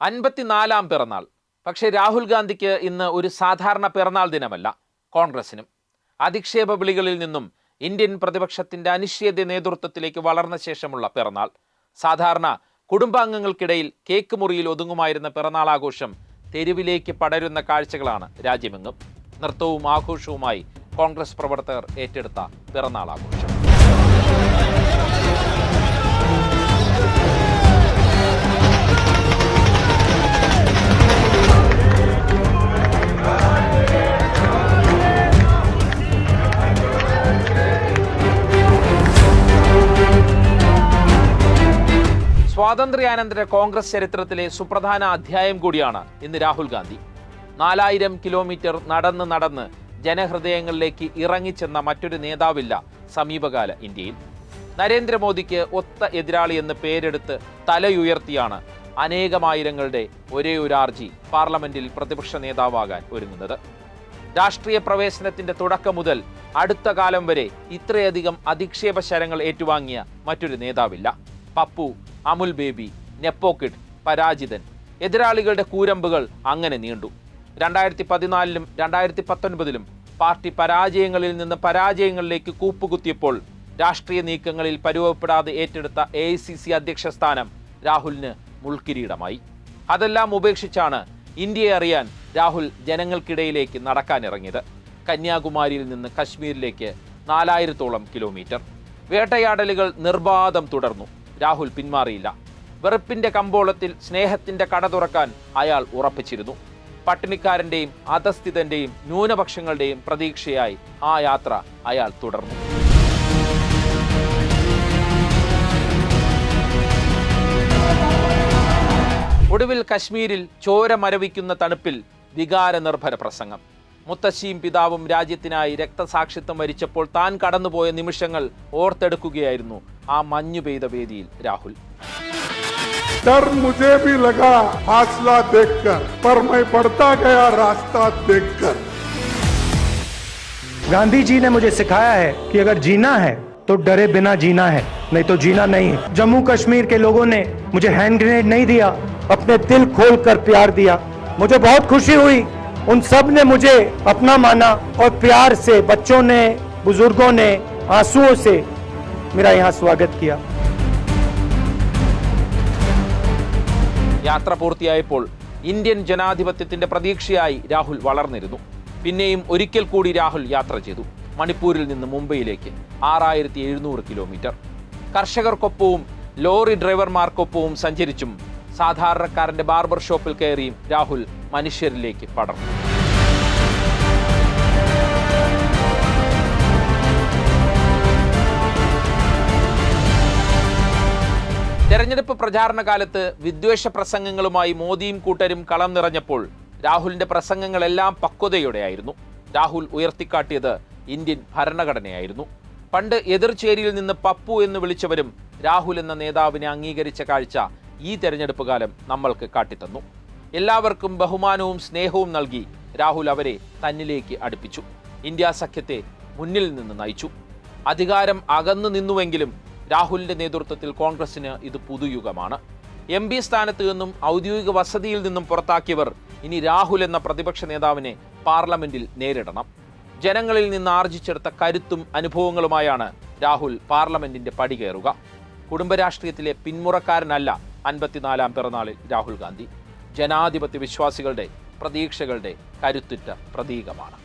അൻപത്തിനാലാം പിറന്നാൾ. പക്ഷേ രാഹുൽ ഗാന്ധിക്ക് ഇന്ന് ഒരു സാധാരണ പിറന്നാൾ ദിനമല്ല കോൺഗ്രസിനും. അധിക്ഷേപ വിളികളിൽ നിന്നും ഇന്ത്യൻ പ്രതിപക്ഷത്തിന്റെ അനിശ്ചിത നേതൃത്വത്തിലേക്ക് വളർന്ന ശേഷമുള്ള പിറന്നാൾ. സാധാരണ കുടുംബാംഗങ്ങൾക്കിടയിൽ കേക്ക് മുറിയിൽ ഒതുങ്ങുമായിരുന്ന പിറന്നാൾ ആഘോഷം തെരുവിലേക്ക് പടരുന്ന കാഴ്ചകളാണ് രാജ്യമെങ്ങും. നൃത്തവും ആഘോഷവുമായി കോൺഗ്രസ് പ്രവർത്തകർ ഏറ്റെടുത്ത പിറന്നാൾ ആഘോഷം സ്വാതന്ത്ര്യാനന്തര കോൺഗ്രസ് ചരിത്രത്തിലെ സുപ്രധാന അധ്യായം കൂടിയാണ് ഇന്ന് രാഹുൽ ഗാന്ധി. നാലായിരം കിലോമീറ്റർ നടന്ന് നടന്ന് ജനഹൃദയങ്ങളിലേക്ക് ഇറങ്ങിച്ചെന്ന മറ്റൊരു നേതാവില്ല സമീപകാല ഇന്ത്യയിൽ. നരേന്ദ്രമോദിക്ക് ഒത്ത എതിരാളി എന്ന് പേരെടുത്ത് തലയുയർത്തിയാണ് അനേകമായിരങ്ങളുടെ ഒരേ ഒരു ആർജി പാർലമെന്റിൽ പ്രതിപക്ഷ നേതാവാകാൻ ഒരുങ്ങുന്നത്. രാഷ്ട്രീയ പ്രവേശനത്തിന്റെ തുടക്കം മുതൽ അടുത്ത കാലം വരെ ഇത്രയധികം അധിക്ഷേപ ശരങ്ങൾ ഏറ്റുവാങ്ങിയ മറ്റൊരു നേതാവില്ല. Pappu Amul baby nepo kid പരാജിതൻ. എതിരാളികളുടെ കൂരമ്പുകൾ അങ്ങനെ നീണ്ടു. രണ്ടായിരത്തി പതിനാലിലും രണ്ടായിരത്തി പത്തൊൻപതിലും പാർട്ടി പരാജയങ്ങളിൽ നിന്ന് പരാജയങ്ങളിലേക്ക് കൂപ്പുകുത്തിയപ്പോൾ രാഷ്ട്രീയ നീക്കങ്ങളിൽ പരുവപ്പെടാതെ ഏറ്റെടുത്ത എ ഐ സി സി അധ്യക്ഷ സ്ഥാനം രാഹുലിന് മുൾക്കിരീടമായി. അതെല്ലാം ഉപേക്ഷിച്ചാണ് ഇന്ത്യയെ അറിയാൻ രാഹുൽ ജനങ്ങൾക്കിടയിലേക്ക് നടക്കാനിറങ്ങിയത്. കന്യാകുമാരിയിൽ നിന്ന് കശ്മീരിലേക്ക് നാലായിരത്തോളം കിലോമീറ്റർ. വേട്ടയാടലുകൾ നിർബാധം തുടർന്നു. രാഹുൽ പിന്മാറിയില്ല. വെറുപ്പിന്റെ കമ്പോളത്തിൽ സ്നേഹത്തിന്റെ കട തുറക്കാൻ അയാൾ ഉറപ്പിച്ചിരുന്നു. പട്ടിണിക്കാരന്റെയും അധസ്ഥിതന്റെയും ന്യൂനപക്ഷങ്ങളുടെയും പ്രതീക്ഷയായി ആ യാത്ര അയാൾ തുടർന്നു. ഒടുവിൽ കശ്മീരിൽ ചോര മരവിക്കുന്ന തണുപ്പിൽ വികാരനിർഭര പ്രസംഗം. മുത്തശ്ശിയും പിതാവും രാജ്യത്തിനായി രക്തസാക്ഷിത്വം വരിച്ചപ്പോൾ താൻ കടന്നുപോയ നിമിഷങ്ങൾ ഓർത്തെടുക്കുകയായിരുന്നു ആ മഞ്ഞു പെയ്ത വേദിയിൽ രാഹുൽ डर मुझे भी लगा फासला देखकर पर मैं बढ़ता गया रास्ता देखकर गांधी जी ने मुझे सिखाया है कि अगर जीना है तो डरे बिना जीना है नहीं तो जीना नहीं है जम्मू कश्मीर के लोगों ने मुझे हैंड ग्रेनेड नहीं दिया अपने दिल खोल कर प्यार दिया मुझे बहुत खुशी हुई उन सब ने मुझे अपना माना और प्यार से बच्चों ने बुजुर्गों ने आंसुओं से मेरा यहाँ स्वागत किया യാത്ര പൂർത്തിയായപ്പോൾ ഇന്ത്യൻ ജനാധിപത്യത്തിന്റെ പ്രതീക്ഷയായി രാഹുൽ വളർന്നിരുന്നു പിന്നെയും ഒരിക്കൽ കൂടി രാഹുൽ യാത്ര ചെയ്തു മണിപ്പൂരിൽ നിന്ന് മുംബൈയിലേക്ക് ആറായിരത്തി എഴുന്നൂറ് കിലോമീറ്റർ കർഷകർക്കൊപ്പവും ലോറി ഡ്രൈവർമാർക്കൊപ്പവും സഞ്ചരിച്ചും സാധാരണക്കാരന്റെ ബാർബർ ഷോപ്പിൽ കയറിയും രാഹുൽ മനുഷ്യരിലേക്ക് പടർന്നു തെരഞ്ഞെടുപ്പ് പ്രചാരണ കാലത്ത് വിദ്വേഷ പ്രസംഗങ്ങളുമായി മോദിയും കൂട്ടരും കളം നിറഞ്ഞപ്പോൾ രാഹുലിന്റെ പ്രസംഗങ്ങളെല്ലാം പക്വതയോടെയായിരുന്നു. രാഹുൽ ഉയർത്തിക്കാട്ടിയത് ഇന്ത്യൻ ഭരണഘടനയായിരുന്നു. പണ്ട് എതിർചേരിയിൽ നിന്ന് പപ്പു എന്ന് വിളിച്ചവരും രാഹുൽ എന്ന നേതാവിനെ അംഗീകരിച്ച കാഴ്ച ഈ തെരഞ്ഞെടുപ്പ് കാലം നമ്മൾക്ക് കാട്ടിത്തന്നു. എല്ലാവർക്കും ബഹുമാനവും സ്നേഹവും നൽകി രാഹുൽ അവരെ തന്നിലേക്ക് അടുപ്പിച്ചു. ഇന്ത്യ സഖ്യത്തെ മുന്നിൽ നിന്ന് നയിച്ചു. അധികാരം അകന്നു നിന്നുവെങ്കിലും രാഹുലിന്റെ നേതൃത്വത്തിൽ കോൺഗ്രസിന് ഇത് പുതുയുഗമാണ്. എം പി സ്ഥാനത്ത് നിന്നും ഔദ്യോഗിക വസതിയിൽ നിന്നും പുറത്താക്കിയവർ ഇനി രാഹുൽ എന്ന പ്രതിപക്ഷ നേതാവിനെ പാർലമെന്റിൽ നേരിടണം. ജനങ്ങളിൽ നിന്ന് ആർജിച്ചെടുത്ത കരുത്തും അനുഭവങ്ങളുമായാണ് രാഹുൽ പാർലമെന്റിന്റെ പടി കയറുക. കുടുംബരാഷ്ട്രീയത്തിലെ പിന്മുറക്കാരനല്ല അൻപത്തിനാലാം പിറന്നാളിൽ രാഹുൽ ഗാന്ധി. ജനാധിപത്യ വിശ്വാസികളുടെ പ്രതീക്ഷകളുടെ കരുത്തുറ്റ പ്രതീകമാണ്.